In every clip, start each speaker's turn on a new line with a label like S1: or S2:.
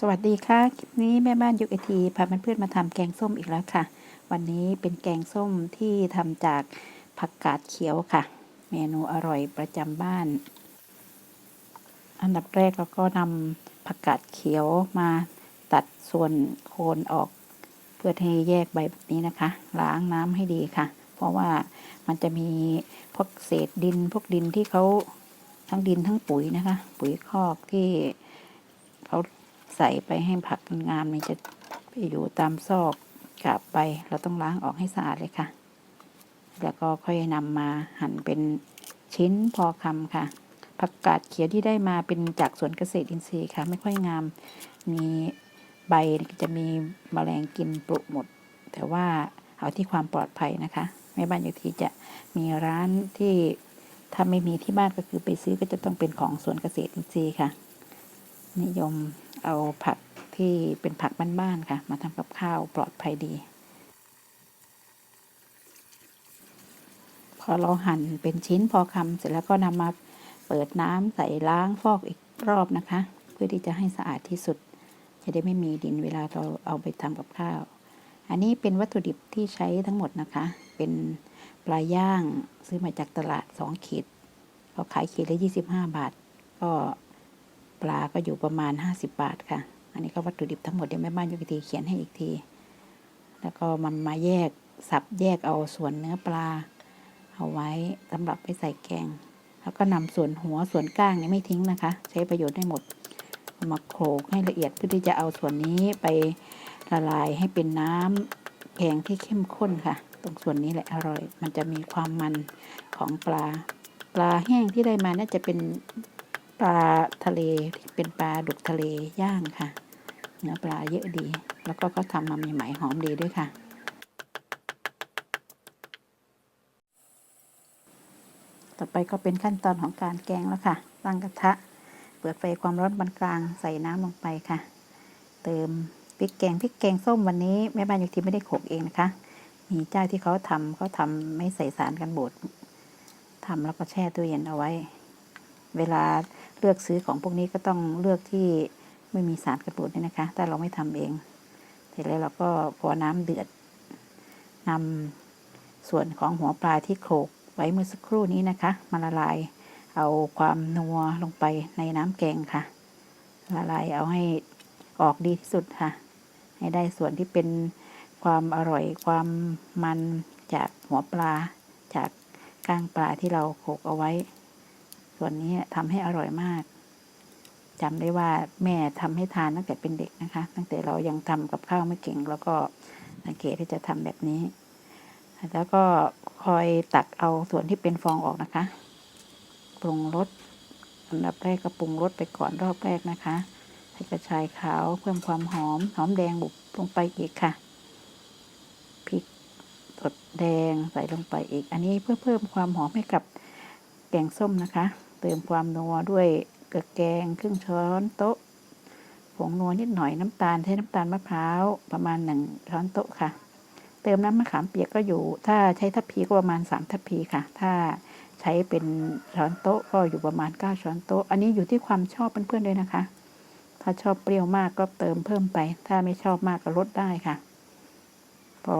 S1: สวัสดีค่ะ คลิปนี้แม่บ้านยุกไอทีพาเพื่อนมาทำแกงส้มอีกแล้วค่ะ วันนี้เป็นแกงส้มที่ทำจากผักกาดเขียวค่ะ เมนูอร่อยประจำบ้าน อันดับแรกเราก็นำผักกาดเขียวมาตัดส่วนโคนออก เพื่อให้แยกใบแบบนี้นะคะ ล้างน้ำให้ดีค่ะ เพราะว่ามันจะมีพวกเศษดินพวกดินที่เขาทั้งดินทั้งปุ๋ยนะคะ ปุ๋ยคอกที่เขา ใส่ไปให้ผักงามมันจะไปอยู่ตามซอกกลับไป เราต้องล้างออกให้สะอาดเลยค่ะ แล้วก็ค่อยนำมาหั่นเป็นชิ้นพอคำค่ะผักกาดเขียวที่ได้มาเป็นจากสวนเกษตรอินทรีย์ค่ะ ไม่ค่อยงาม มีใบจะมีแมลงกินปลุกหมด แต่ว่าเอาที่ความปลอดภัยนะคะแม่บ้านอยู่ที่จะมีร้านที่ถ้าไม่มีที่บ้านก็คือไปซื้อก็จะต้องเป็นของสวนเกษตรอินทรีย์ค่ะ นิยม เอาผักที่เป็นผักบ้านๆค่ะ มาทำกับข้าวปลอดภัยดี พอเราหั่นเป็นชิ้นพอคำเสร็จแล้วก็นำมาเปิดน้ำใส่ล้างฟอกอีกรอบนะคะ เพื่อที่จะให้สะอาดที่สุด จะได้ไม่มีดินเวลาเราเอาไปทำกับข้าว อันนี้เป็นวัตถุดิบที่ใช้ทั้งหมดนะคะ เป็นปลาย่างซื้อมาจากตลาดสองขีดเขาขายขีดละยี่สิบห้าบาท ก็ ปลาก็อยู่ประมาณห้าสิบบาทค่ะ อันนี้ก็วัตถุดิบทั้งหมดเดี๋ยวแม่บ้านยุกิทีเขียนให้อีกที แล้วก็มันมาแยกสับแยกเอาส่วนเนื้อปลา เอาไว้สำหรับไปใส่แกง แล้วก็นำส่วนหัวส่วนก้างเนี่ยไม่ทิ้งนะคะ ใช้ประโยชน์ได้หมดมาโขลกให้ละเอียดเพื่อที่จะเอาส่วนนี้ไปละลายให้เป็นน้ำแกงที่เข้มข้นค่ะ ตรงส่วนนี้แหละอร่อย มันจะมีความมันของปลา ปลาแห้งที่ได้มาน่าจะเป็น ปลาทะเลที่เป็นปลาดุกทะเลย่างค่ะ เนื้อปลาเยอะดี แล้วก็เขาทำมาใหม่ๆหอมดีด้วยค่ะ ต่อไปก็เป็นขั้นตอนของการแกงแล้วค่ะ ตั้งกระทะ เปิดไฟความร้อนปานกลางใส่น้ำลงไปค่ะ เติมพริกแกงพริกแกงส้มวันนี้แม่บ้านยุกที่ไม่ได้โขกเองนะคะ มีเจ้าที่เขาทำเขาทำไม่ใส่สารกันบูดทำแล้วก็แช่ตู้เย็นเอาไว้ เวลาเลือกซื้อของพวกนี้ก็ต้องเลือกที่ไม่มีสารกันบูดนี่นะคะแต่เราไม่ทำเองเสร็จแล้วเราก็พอน้ำเดือดนำส่วนของหัวปลาที่โขลกไว้เมื่อสักครู่นี้นะคะมาละลายเอาความนัวลงไปในน้ำแกงค่ะ ละลายเอาให้ออกดีที่สุดค่ะ ให้ได้ส่วนที่เป็นความอร่อยความมันจากหัวปลาจากก้างปลาที่เราโขลกเอาไว้ ส่วนนี้ทำให้อร่อยมากจำได้ว่าแม่ทำให้ทานตั้งแต่เป็นเด็กนะคะ ตั้งแต่เรายังทำกับข้าวไม่เก่ง แล้วก็สังเกตที่จะทำแบบนี้ แล้วก็คอยตักเอาส่วนที่เป็นฟองออกนะคะ ปรุงรสอันดับแรกก็ปรุงรสไปก่อนรอบแรกนะคะใส่กระชายขาวเพิ่มความหอม หอมแดงบุบลงไปอีกค่ะพริกสดแดงใส่ลงไปอีก อันนี้เพื่อเพิ่มความหอมให้กับแกงส้มนะคะ เติมความนัวด้วยเกลือแกงครึ่งช้อนโต๊ะ ผงนัวนิดหน่อยน้ำตาลใช้น้ำตาลมะพร้าวประมาณหนึ่งช้อนโต๊ะค่ะ เติมน้ำมะขามเปียกก็อยู่ ถ้าใช้ทัพพีก็ประมาณสามทัพพีค่ะ ถ้าใช้เป็นช้อนโต๊ะก็อยู่ประมาณเก้าช้อนโต๊ะ อันนี้อยู่ที่ความชอบเพื่อนๆด้วยนะคะ ถ้าชอบเปรี้ยวมากก็เติมเพิ่มไป ถ้าไม่ชอบมากก็ลดได้ค่ะ พอ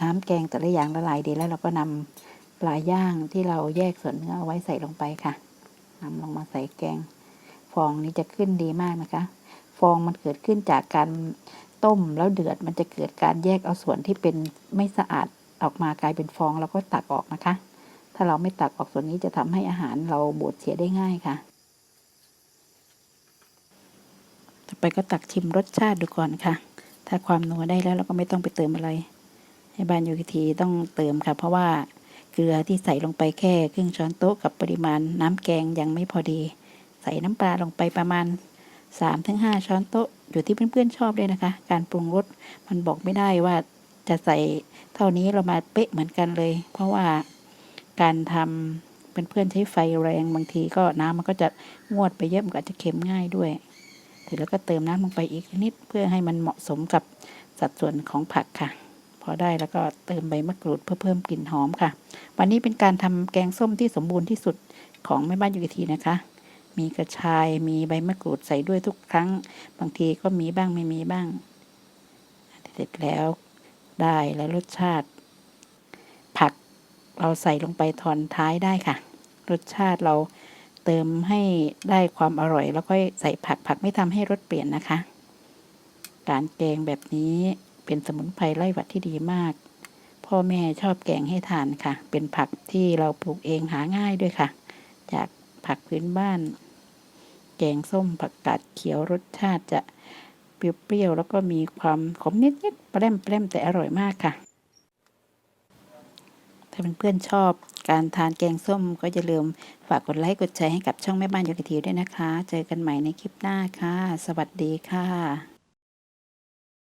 S1: น้ำแกงแต่ละอย่างละลายดีแล้วเราก็นำ ปลาย่างที่เราแยกส่วนเนื้อเอาไว้ใส่ลงไปค่ะนำลงมาใส่แกง ฟองนี้จะขึ้นดีมากนะคะ ฟองมันเกิดขึ้นจากการต้มแล้วเดือดมันจะเกิดการแยกเอาส่วนที่เป็นไม่สะอาดออกมากลายเป็นฟองแล้วก็ตักออกนะคะ ถ้าเราไม่ตักออกส่วนนี้จะทำให้อาหารเราบูดเสียได้ง่ายค่ะ ต่อไปก็ตักชิมรสชาติดูก่อนค่ะ ถ้าความนัวได้แล้วเราก็ไม่ต้องไปเติมอะไร ให้บานยูกิทีต้องเติมค่ะ เพราะว่า เกลือที่ใส่ลงไปแค่ครึ่งช้อนโต๊ะกับปริมาณน้ำแกงยังไม่พอดี ใส่น้ำปลาลงไปประมาณ 3-5ถึงช้อนโต๊ะอยู่ที่เพื่อนๆชอบเลยนะคะ การปรุงรสมันบอกไม่ได้ว่าจะใส่เท่านี้เรามาเป๊ะเหมือนกันเลย เพราะว่าการทำเป็นเพื่อนใช้ไฟแรงบางทีก็น้ำมันก็จะงวดไปเยอะมันก็จะเค็มง่ายด้วยเสร็จแล้วก็เติมน้ำลงไปอีกนิดเพื่อให้มันเหมาะสมกับสัดส่วนของผักค่ะ อได้แล้วก็เติมใบมะกรูดเพื่อเพิ่มกลิ่นหอมค่ะ วันนี้เป็นการทำแกงส้มที่สมบูรณ์ที่สุดของแม่บ้านยูกิทีนะคะ มีกระชายมีใบมะกรูดใส่ด้วยทุกครั้ง บางทีก็มีบ้างไม่มีบ้าง เสร็จแล้วได้แล้วรสชาติ ผักเราใส่ลงไปทอนท้ายได้ค่ะ รสชาติเราเติมให้ได้ความอร่อย แล้วก็ใส่ผักผักไม่ทำให้รสเปลี่ยนนะคะ การแกงแบบนี้ เป็นสมุนไพรไล่หวัดที่ดีมาก พ่อแม่ชอบแกงให้ทานค่ะ เป็นผักที่เราปลูกเองหาง่ายด้วยค่ะ จากผักพื้นบ้าน แกงส้มผักกาดเขียวรสชาติจะเปรี้ยวๆแล้วก็มีความขมนิดๆแปร่มแปร่มแต่อร่อยมากค่ะ ถ้าเพื่อนๆชอบการทานแกงส้มก็อย่าลืมฝากกดไลค์กดแชร์ให้กับช่องแม่บ้านยกิทีด้วยนะคะ เจอกันใหม่ในคลิปหน้าค่ะ สวัสดีค่ะ